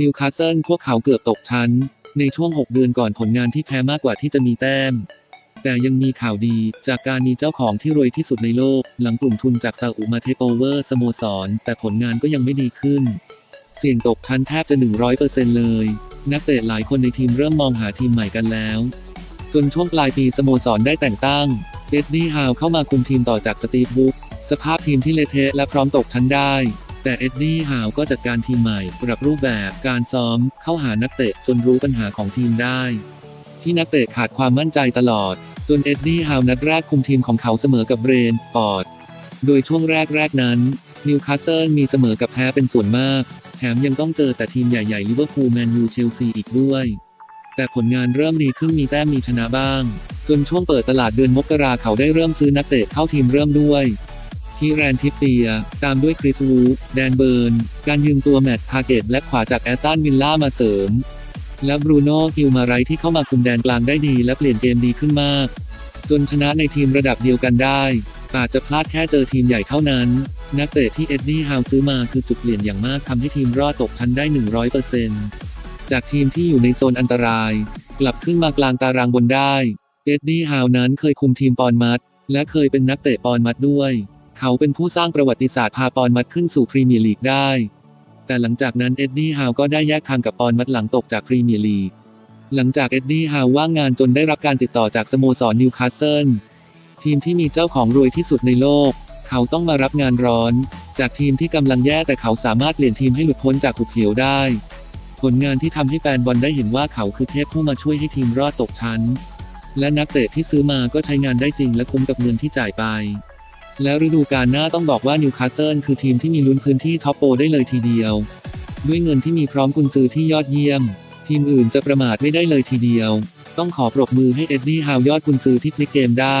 นิวคาสเซิลพวกเขาเกือบตกชั้น ในช่วง 6 เดือนก่อนผลงานที่แพ้มากกว่าที่จะมีแต้ม แต่ยังมีข่าวดีจากการมีเจ้าของที่รวยที่สุดในโลก หลังกลุ่มทุนจากซาอุมาเทคโอเวอร์สโมสร แต่ผลงานก็ยังไม่ดีขึ้น เสี่ยงตกชั้นแทบจะ 100%เลย นักเตะหลายคนในทีมเริ่มมองหาทีมใหม่กันแล้ว จนช่วงปลายปีสโมสรได้แต่งตั้งเอ็ดดี้ฮาวเข้ามาคุมทีมต่อจากสตีฟบุ๊กสภาพทีมที่เละเทะและพร้อมตกชั้นได้ แต่เอ็ดดี้ฮาวก็จัดการทีมใหม่ปรับรูปแบบการซ้อมเข้าหานักเตะจนรู้ปัญหาของทีมได้ ที่นักเตะขาดความมั่นใจตลอด จนเอ็ดดี้ฮาวนัดแรกคุมทีมของเขาเสมอกับเบรนปอร์ดโดยช่วงแรกแรกๆนั้นนิวคาสเซิลมีเสมอกับแพ้เป็นส่วนมาก แถมยังต้องเจอแต่ทีมใหญ่ๆลิเวอร์พูลแมนยูเชลซีอีกด้วย แต่ผลงานเริ่มดีขึ้นมีแต้มมีชนะบ้าง จนช่วงเปิดตลาดเดือนมกราเขาได้เริ่มซื้อนักเตะเข้าทีมเริ่มด้วย ที่แรนทิปเปีย ตามด้วยคริสวูดแดนเบิร์น การยืมตัวแมตต์พาเกตและขวาจากแอตตันวิลล่ามาเสริม และบรูโน่กิลมาไรที่เข้ามาคุมแดนกลางได้ดีและเปลี่ยนเกมดีขึ้นมาก จนชนะในทีมระดับเดียวกันได้อาจจะพลาดแค่เจอทีมใหญ่เท่านั้น นักเตะที่เอ็ดดี้ฮาวซื้อมาคือจุดเปลี่ยนอย่างมากทำให้ทีมรอดตกชั้นได้ 100%จากทีมที่อยู่ในโซนอันตราย กลับขึ้นมากลางตารางบนได้ เอ็ดดี้ฮาวนั้นเคยคุมทีมปอนมัด และเคยเป็นนักเตะปอนมัดด้วย เขาเป็นผู้สร้างประวัติศาสตร์พาปอนมัดขึ้นสู่พรีเมียร์ลีกได้ แต่หลังจากนั้นเอ็ดดี้ฮาวก็ได้แยกทางกับปอนมัดหลังตกจากพรีเมียร์ลีก หลังจากเอ็ดดี้ฮาวว่างงานจนได้รับการติดต่อจากสโมสรนิวคาสเซิลทีมที่มีเจ้าของรวยที่สุดในโลก เขาต้องมารับงานร้อน จากทีมที่กำลังแย่แต่เขาสามารถเปลี่ยนทีมให้หลุดพ้นจากหุบเหวได้ ผลงานที่ทำให้แฟนบอลได้เห็นว่าเขาคือเทพผู้มาช่วยให้ทีมรอดตกชั้น และนักเตะที่ซื้อมาก็ใช้งานได้จริงและคุ้มกับเงินที่จ่ายไป และฤดูกาลหน้าต้องบอกว่านิวคาสเซิลคือทีมที่มีลุ้นพื้นที่ท็อปโปได้เลยทีเดียว ด้วยเงินที่มีพร้อมกุนซือที่ยอดเยี่ยม ทีมอื่นจะประมาทไม่ได้เลยทีเดียว ต้องขอปรบมือให้เอ็ดดี้ฮาวยอดกุนซือที่พลิกเกมได้